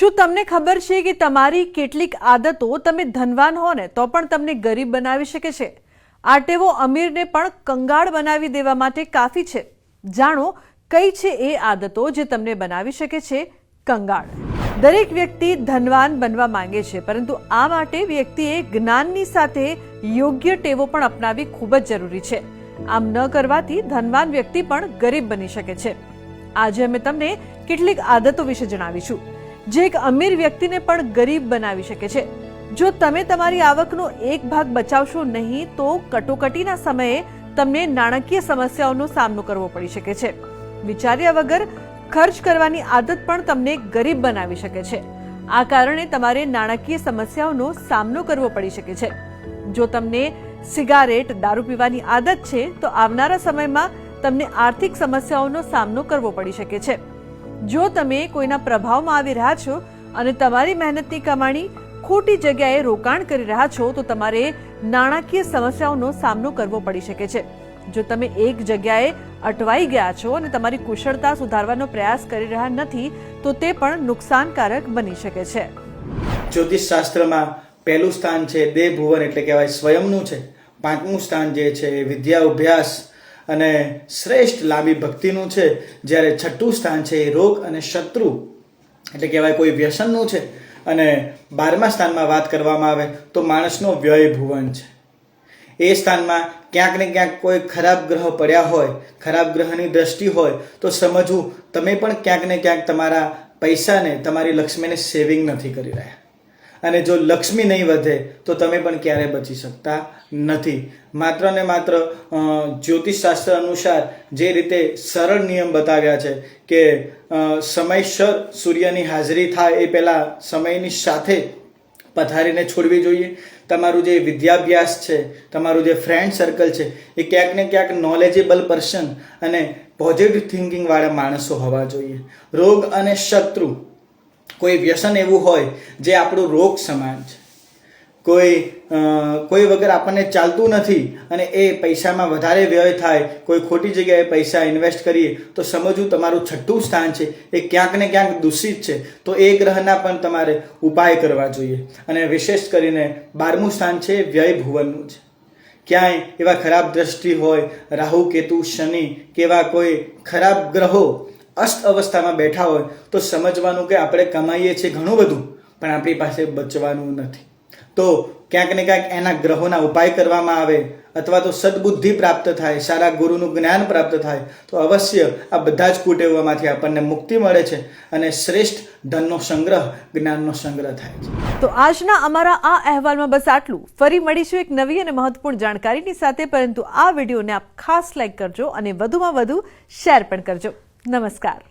શું તમને ખબર છે કે તમારી કેટલીક આદતો તમે ધનવાન હો ને તો પણ તમને ગરીબ બનાવી શકે છે? આ ટેવો અમીરને પણ કંગાળ બનાવી દેવા માટે કાફી છે. જાણો, કઈ છે એ આદતો જે તમને બનાવી શકે છે? કંગાળ. દરેક વ્યક્તિ ધનવાન બનવા માંગે છે, પરંતુ આ માટે વ્યક્તિએ જ્ઞાનની સાથે યોગ્ય ટેવો પણ અપનાવી ખૂબ જ જરૂરી છે. આમ ન કરવાથી ધનવાન વ્યક્તિ પણ ગરીબ બની શકે છે. આજે અમે તમને કેટલીક આદતો વિશે જણાવીશું. જે એક અમીર વ્યક્તિને પણ ગરીબ બનાવી શકે છે. જો તમે તમારી આવકનો એક ભાગ બચાવશો નહીં, તો કટોકટીના સમયે તમને નાણાકીય સમસ્યાઓનો સામનો કરવો પડી શકે છે. વિચાર્યા વગર ખર્ચ કરવાની આદત પણ તમને ગરીબ બનાવી શકે છે. આ કારણે તમારે નાણાકીય સમસ્યાઓનો સામનો કરવો પડી શકે છે. જો તમને સિગારેટ, દારૂ પીવાની આદત છે, તો આવનારા સમયમાં તમને આર્થિક સમસ્યાઓનો સામનો કરવો પડી શકે છે. જો તમે કોઈના પ્રભાવમાં આવી રહ્યા છો અને તમારી મહેનતની કમાણી ખોટી જગ્યાએ રોકાણ કરી રહ્યા છો, તો તમારે નાણાકીય સમસ્યાઓનો સામનો કરવો પડી શકે છે. જો તમે એક જગ્યાએ અટવાઈ ગયા છો અને તમારી કુશળતા સુધારવાનો પ્રયાસ કરી રહ્યા નથી, તો તે પણ નુકસાનકારક બની શકે છે. જ્યોતિષ શાસ્ત્રમાં પહેલું સ્થાન છે દેહ ભુવન એટલે કહેવાય સ્વયંનું છે. પાંચમું સ્થાન જે છે વિદ્યા અભ્યાસ અને શ્રેષ્ઠ લાંબી ભક્તિનું છે. જ્યારે છઠ્ઠું સ્થાન છે એ રોગ અને શત્રુ. એટલે કહેવાય કોઈ વ્યસનનું છે. અને બારમા સ્થાનમાં વાત કરવામાં આવે તો માણસનો વ્યય ભુવન છે. એ સ્થાનમાં ક્યાંક ને ક્યાંક કોઈ ખરાબ ગ્રહ પડ્યા હોય, ખરાબ ગ્રહની દ્રષ્ટિ હોય, તો સમજવું તમે પણ ક્યાંક ને ક્યાંક તમારા પૈસાને, તમારી લક્ષ્મીને સેવિંગ નથી કરી રહ્યા. અને જો લક્ષ્મી નહીં વધે, તો તમે પણ ક્યારેય બચી શકતા નથી. માત્ર ને માત્ર જ્યોતિષશાસ્ત્ર અનુસાર જે રીતે સરળ નિયમ બતાવ્યા છે કે સમયસર સૂર્યની હાજરી થાય એ પહેલાં સમયની સાથે પથારીને છોડવી જોઈએ. તમારું જે વિદ્યાભ્યાસ છે, તમારું જે ફ્રેન્ડ સર્કલ છે, એ ક્યાંક ને ક્યાંક નોલેજેબલ પર્સન અને પોઝિટિવ થિંકિંગવાળા માણસો હોવા જોઈએ. રોગ અને શત્રુ કોઈ વ્યસન એવું હોય જે આપણું રોગ સમાન છે. કોઈ કોઈ વગર આપણને ચાલતું નથી અને એ પૈસામાં વધારે વ્યય થાય, કોઈ ખોટી જગ્યાએ પૈસા ઇન્વેસ્ટ કરીએ, તો સમજવું તમારું છઠ્ઠું સ્થાન છે. એ ક્યાંક ને ક્યાંક દૂષિત છે. તો એ ગ્રહના પણ તમારે ઉપાય કરવા જોઈએ. અને વિશેષ કરીને બારમું સ્થાન છે વ્યય ભુવનનું છે ક્યાંય એવા ખરાબ દ્રષ્ટિ હોય, રાહુ, કેતુ, શનિ કે એવા કોઈ ખરાબ ગ્રહો અસ્ત અવસ્થામાં બેઠા હોય તો સમજવાનું કે આપણે કમાઈએ છીએ ઘણું બધું, પણ આપણી પાસે બચવાનું નથી. તો ક્યાંક ને ક્યાંક એના ગ્રહોના ઉપાય કરવામાં આવે અથવા તો સદબુદ્ધિ પ્રાપ્ત થાય, સારા ગુરુનું જ્ઞાન પ્રાપ્ત થાય, તો અવશ્ય આ બધા જ કુટેવોમાંથી આપણને મુક્તિ મળે છે અને શ્રેષ્ઠ ધનનો સંગ્રહ, જ્ઞાનનો સંગ્રહ થાય છે. તો આજના અમારા આ અહેવાલમાં બસ આટલું. ફરી મળીશું એક નવી અને મહત્વપૂર્ણ જાણકારીની સાથે, પરંતુ આ વિડીયોને આપ ખાસ લાઈક કરજો અને વધુમાં વધુ શેર પણ કરજો. નમસ્કાર.